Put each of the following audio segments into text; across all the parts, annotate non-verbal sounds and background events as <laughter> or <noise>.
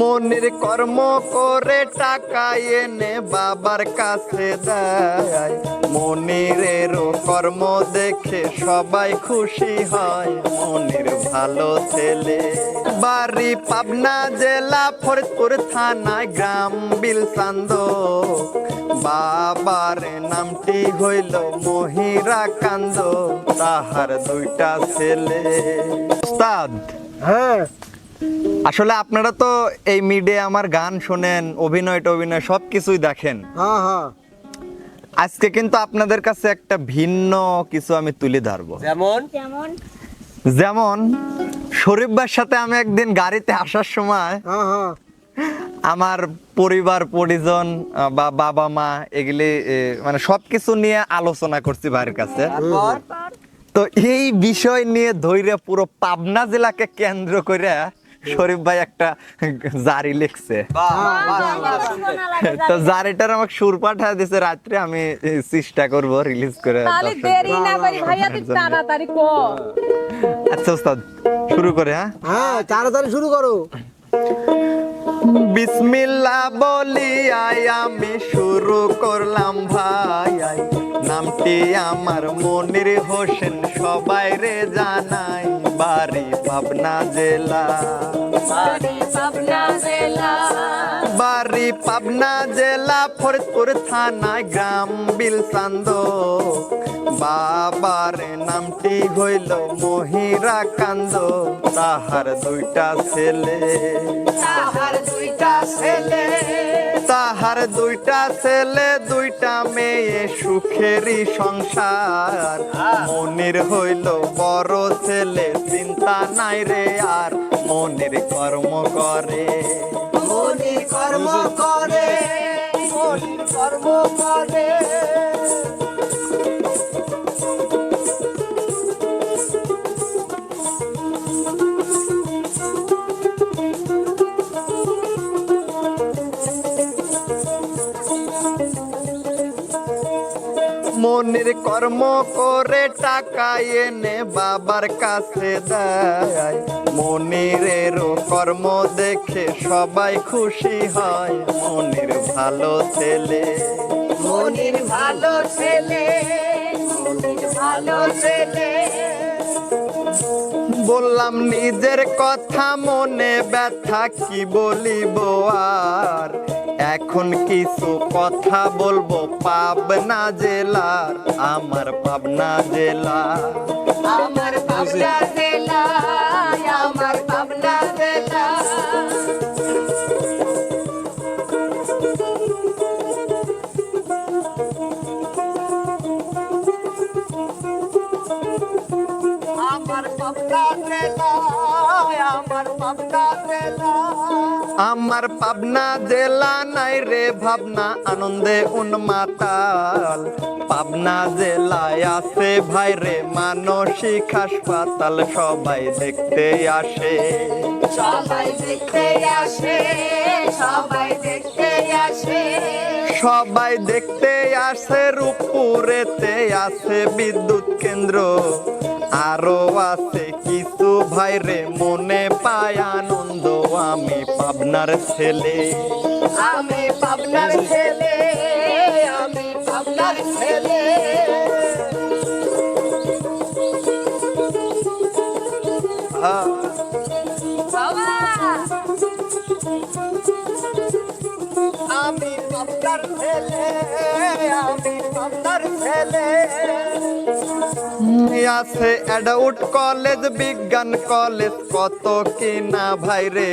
মনের কর্ম করে টাকা এনে বাবার কাছে দেয়। মনিরেরও কর্ম দেখে সবাই খুশি হয়। মনির ভালো ছেলে বাড়ি পাবনা জেলা ফরিদপুর থানায় গ্রাম বিলসান্দ বাবার নামটি হইল মহিরা কান্দ। তাহার দুইটা ছেলে। উস্তাদ হ্যাঁ। আসলে আপনারা তো এই মিডিয়া আমার গান শোনেন অভিনয় টভিনয় সব কিছুই দেখেন। হ্যাঁ হ্যাঁ। আজকে কিন্তু আপনাদের কাছে একটা ভিন্ন কিছু আমি তুলে ধরবো। যেমন? যেমন? যেমন শরীফ ভাইয়ের সাথে আমি একদিন গাড়িতে আসার সময় হ্যাঁ হ্যাঁ। আমার পরিবার পরিজন বা বাবা মা এগুলি মানে সবকিছু নিয়ে আলোচনা করছি ভাইয়ের কাছে। তো এই বিষয় নিয়ে ধৈর্য পুরো পাবনা জেলাকে কেন্দ্র করে শরীফ ভাই একটা জারি লিখছে। বাহ, বাহ, বাহ, সুন্দর। তো জারিটার আমাকে সুর পাঠায় দিছে রাত্রে আমি চেষ্টা করব রিলিজ করে তাহলে দর্শক- দেরি না করি ভাইয়া তুই তাড়াতাড়ি কর। আচ্ছা ওস্তাদ শুরু করে হ্যাঁ? হ্যাঁ তাড়াতাড়ি শুরু করো। বিসমিল্লাহ বলিয়াই আমি শুরু করলাম ভাই আই। নামটি আমার মনির হোসেন সবাই রে জানাই বাড়ি পাবনা জেলা। বাড়ি পাবনা জেলা। ফরিদপুর থানায় গ্রাম বিলসান্দ বাবার নামটি হইল মহিরা কান্দ তাহার দুইটা ছেলে। তাহার দুইটা ছেলে। তাহার দুইটা ছেলে, দুইটা মেয়ে, সুখেরই সংসার। মনির হইল বড় ছেলে, চিন্তা নাই রে আর, মনির কর্ম করে। কর্ম করে, মনির কর্ম করে। মনির কর্ম করে টাকা এনে বাবার কাছে দেয়। মনিরেরও কর্ম দেখে সবাই খুশি হয়। মনির ভালো ছেলে। মনির ভালো ছেলে মনির ভালো ছেলে। বললাম নিজের কথা মনে ব্যথা কি বলিব আর? এখন কিছু কথা বলব পাবনা জেলার আমার পাবনা জেলা আমার পাবনা জেলা আমার পাবনা জেলা নাই রে ভাবনা আনন্দে উন্মাতাল। পাবনা জেলায় আছে ভাই রে মানসিক হাসপাতাল সবাই দেখতে আসে। সবাই দেখতে আসে সবাই দেখতে আসে। সবাই দেখতে আসে রূপপুরেতে আছে বিদ্যুৎ কেন্দ্র। আরও আছে কিছু ভাই রে মনে পায় আনন্দ। আমি পাবনার ছেলে। আমি পাবনার ছেলে, আমি পাবনার ছেলে। আমি পাবনার ছেলে, আমি ছেলে। আছে অ্যাডাউট কলেজ বিজ্ঞান কলেজ কত কি না ভাই রে?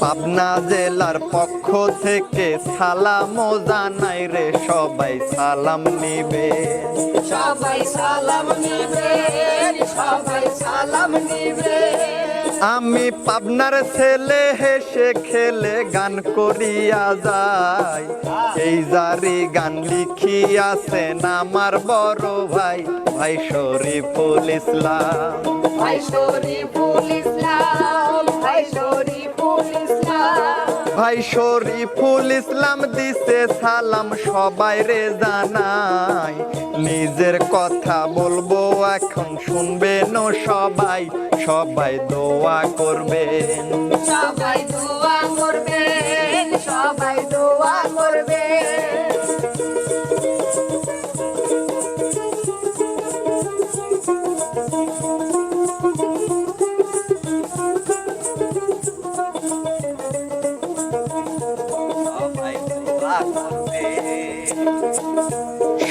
পাবনা জেলার পক্ষ থেকে সালাম জানাই রে সবাই সালাম নিবে। সবাই সালাম নিবে সবাই সালাম নিবে আমি পাবনার ছেলে হেসে খেলে গান করিয়া যাই। এই জারি গান লিখিয়াছেন আমার বড় ভাই ভাই শরীফুল ইসলাম। ভাই শরীফুল ইসলাম, ভাই শরীফুল ইসলাম। ভাই শরীফুল ইসলাম দিছে সালাম, সবাই রে জানাই। নিজের কথা বলব, এখন শুনবেন সবাই। সবাই দোয়া করবেন। সবাই দোয়া করবেন।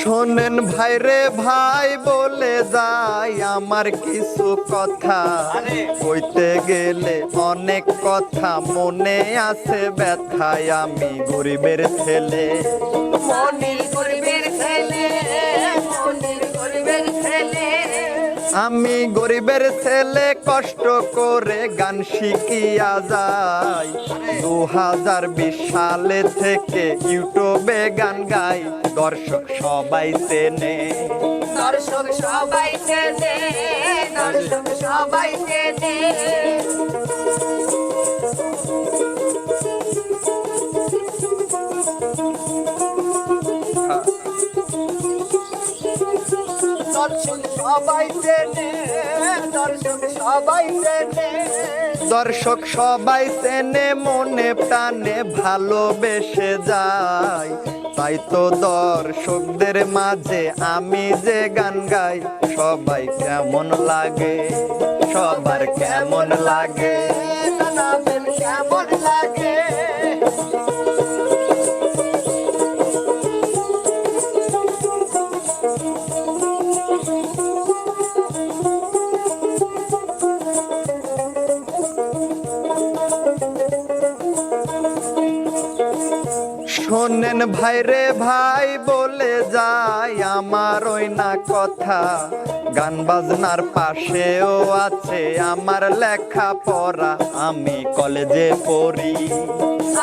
শোনেন ভাই রে ভাই, বলে যাই আমার কিছু কথা। কইতে গেলে অনেক কথা মনে আছে ব্যথায়। আমি গরিবের ছেলে। মনির আমি গরিবের ছেলে, কষ্ট করে গান শিখিয়া যাই। দু হাজার বিশ সালে থেকে ইউটিউবে গান গাই। দর্শক সবাই চেনে। দর্শক সবাই চেনে, দর্শক সবাই চেনে। দর্শক সবাই চেনে দর্শক সবাই চেনে। দর্শক সবাই চেনে মনে প্রাণে ভালোবেসে যায়। তাই তো দর্শকদের মাঝে আমি যে গান গাই সবাই কেমন লাগে সবার কেমন লাগে। কেমন লাগে শোনেন ভাই রে ভাই বলে যায় আমার ওই না কথা। গান বাজনার পাশেও আছে আমার লেখা পড়া। আমি কলেজে পড়ি।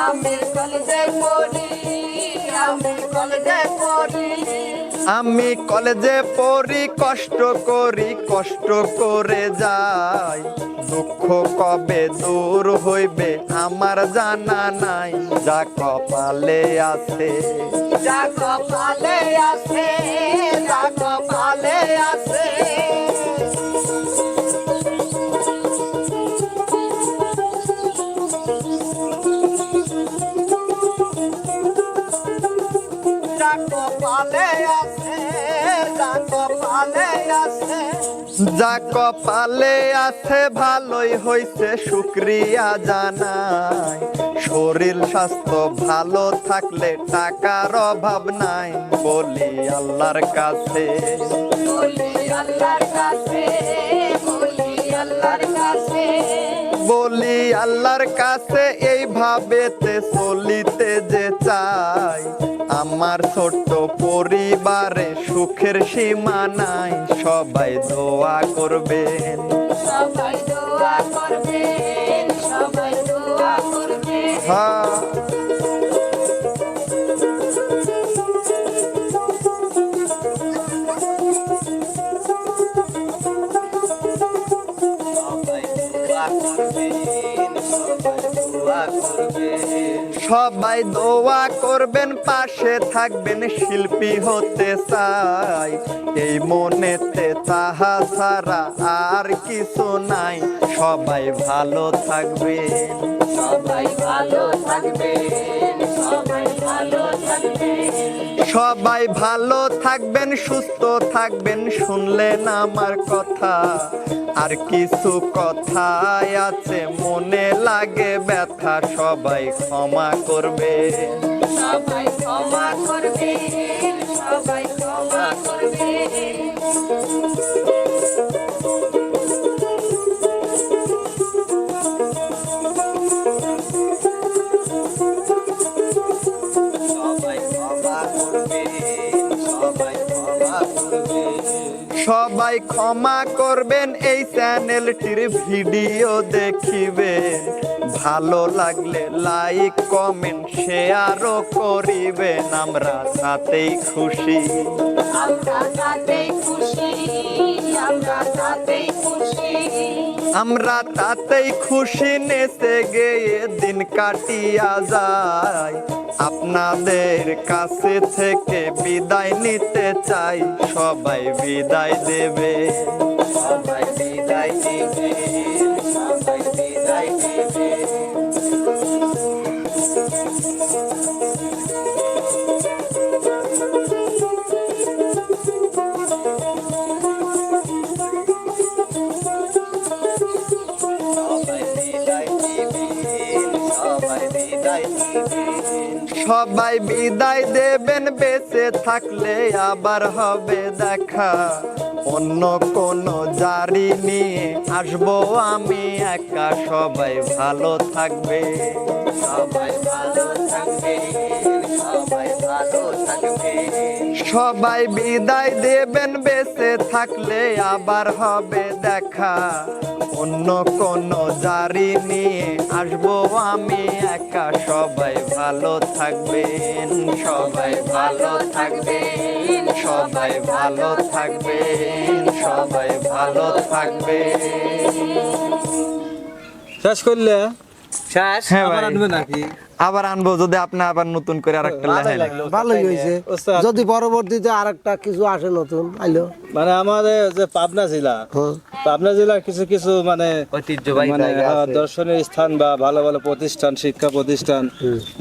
আমি কলেজে পড়ি আমি কলেজে পড়ি। আমি কলেজে পড়ি কষ্ট করি কষ্ট করে যাই। দুঃখ কবে দূর হইবে আমার জানা নাই। যা কপালে আছে যা কপালে আছে যা কপালে আছে। যা কপালে আছে ভালোই হইছে, শুক্রিয়া জানাই। শরীর স্বাস্থ্য ভালো থাকলে টাকার অভাব নাই, বলি আল্লাহর কাছে। আল্লাহর কাছে, বলি আল্লাহর কাছে। বলি, আল্লাহর কাছে এইভাবেতে চলিতে যে চাই, আমার ছোট্ট পরিবারে সুখের সীমা নাই, সবাই দোয়া করবেন। সবাই দোয়া করবেন। সবাই দোয়া করবেন, পাশে থাকবেন শিল্পী হতে চাই। এই মনেতে তাহা ছাড়া আর কিছু নাই। সবাই ভালো থাকবে সবাই ভালো থাকবেন। সবাই ভালো থাকবেন, সুস্থ থাকবেন শুনলেন আমার কথা। আর কিছু কথাই আছে, মনে লাগে ব্যথা, সবাই ক্ষমা করবে। সবাই ক্ষমা করবেন এই চ্যানেলটির ভিডিও দেখিবেন ভালো লাগলে লাইক কমেন্ট শেয়ারও করিবেন। আমরা তাতেই খুশি। আমরা তাতেই খুশি আমরা তাতেই খুশি। আমরা তাতেই খুশি নেচে গেয়ে দিন কাটিয়া যায়। আপনাদের কাছে থেকে বিদায় নিতে চাই। সবাই বিদায় দেবে। সবাই বিদায় দেবে সবাই বিদায় দিবে সবাই বিদায় দেবেন, বেঁচে থাকলে আবার হবে দেখা। অন্য কোন জারি নিয়ে আসব আমি একা, সবাই ভালো থাকবে। সবাই ভালো থাকবে, সবাই ভালো থাকবে। সবাই বিদায় দেবেন বেঁচে থাকলে আবার হবে দেখা। অন্য কোন জারি নিয়ে আসব আমি একা। সবাই ভালো থাকবেন সবাই ভালো থাকবেন সবাই ভালো থাকবেন সবাই ভালো থাকবেন। শেষ করলে? শেষ? হ্যাঁ নাকি? আবার আনব যদি আপনি আবার নতুন করে আরেকটা লেখেন। ভালোই হয়েছে। যদি পরবর্তীতে আরেকটা কিছু আসে নতুন আইলো। মানে আমাদের যে পাবনা জেলা পাবনা জেলার কিছু কিছু মানে ঐতিহ্যবাহী মানে হ্যাঁ। দর্শনীয় স্থান বা ভালো ভালো প্রতিষ্ঠান শিক্ষা প্রতিষ্ঠান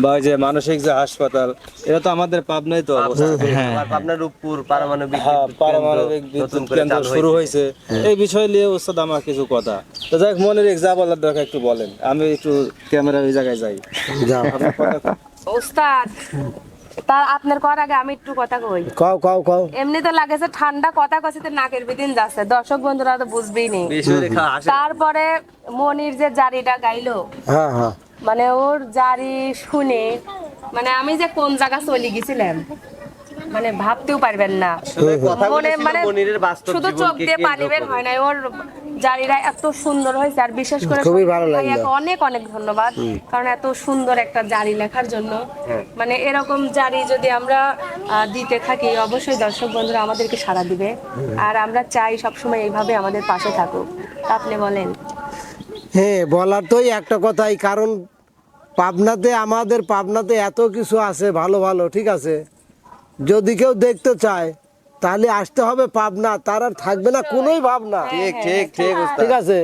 বা যে মানসিক যে হাসপাতাল এটা তো আমাদের পাবনাই তো অবস্থা আমার পাবনার রূপপুর পারমাণবিক হ্যাঁ পারমাণবিক নতুন বিদ্যুৎ কেন্দ্র শুরু হয়েছে। এই বিষয় নিয়ে ওস্তাদ আমার কিছু কথা। তো যাই হোক মনের যা বলার দরকার একটু বলেন। আমি একটু ক্যামেরা ওই জায়গায় যাই। <laughs> ওস্তাদ তার আপনার কর আগে আমি একটু কথা কই। কও কও কও। এমনি তো লাগেছে ঠান্ডা কথা কছিতে নাকের বিদিন যাচ্ছে। দর্শক বন্ধুরা তো বুঝবেই নি। তারপরে মনির যে জারিটা গাইলো হ্যাঁ হ্যাঁ। মানে ওর জারি শুনে মানে আমি যে কোন জায়গা চলে গেছিলাম মানে ভাবতেও পারবেন না। মনে মানে মনিরের বাস্তব শুধু চোখ দিয়ে পানি বের হয় না ওর জারিরা এত সুন্দর হয়েছে আর বিশেষ করে খুবই ভালো লাগল। অনেক অনেক ধন্যবাদ কারণ এত সুন্দর একটা জারি লেখার জন্য। হ্যাঁ। মানে এরকম জারি যদি আমরা দিতে থাকি অবশ্যই দর্শক বন্ধুরা আমাদেরকে সাড়া দিবে। আর আমরা চাই সবসময় এইভাবে আমাদের পাশে থাকুক। আপনি বলেন। হ্যাঁ বলার তোই একটা কথাই কারণ পাবনাতে আমাদের পাবনাতে এত কিছু আছে ভালো ভালো ঠিক আছে? যদি কেউ দেখতে চায় তাহলে আসতে হবে পাবনা তার আর থাকবে না কোনোই ভাবনা। ঠিক ঠিক ঠিক ঠিক আছে।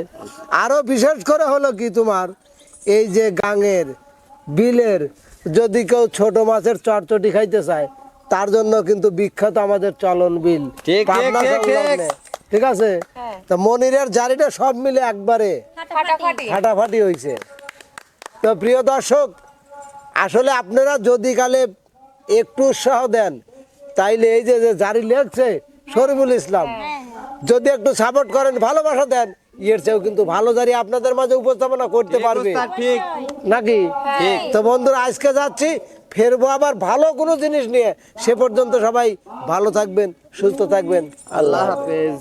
আরও বিশেষ করে হলো কি তোমার এই যে গাঙের বিলের যদি কেউ ছোট মাছের চটচটি খাইতে চায় তার জন্য কিন্তু বিখ্যাত আমাদের চলন বিল। ঠিক, পাবনা ঠিক, ঠিক, সংলগ্নে। ঠিক। আছে? হ্যাঁ। তা মনিরের জারিটা সব মিলে একবারে ফাটাফাটি। ফাটাফাটি হয়েছে তো প্রিয় দর্শক আসলে আপনারা যদি কালে একটু উৎসাহ দেন তাইলে এই যে জারি লেখছে শরীফুল ইসলাম যদি একটু সাপোর্ট করেন ভালোবাসা দেন এর চেয়েও কিন্তু ভালো জারি আপনাদের মাঝে উপস্থাপনা করতে পারবে। ঠিক। নাকি? তো বন্ধুরা আজকে যাচ্ছি ফেরবো আবার ভালো কোনো জিনিস নিয়ে। সে পর্যন্ত সবাই ভালো থাকবেন সুস্থ থাকবেন। আল্লাহ হাফেজ।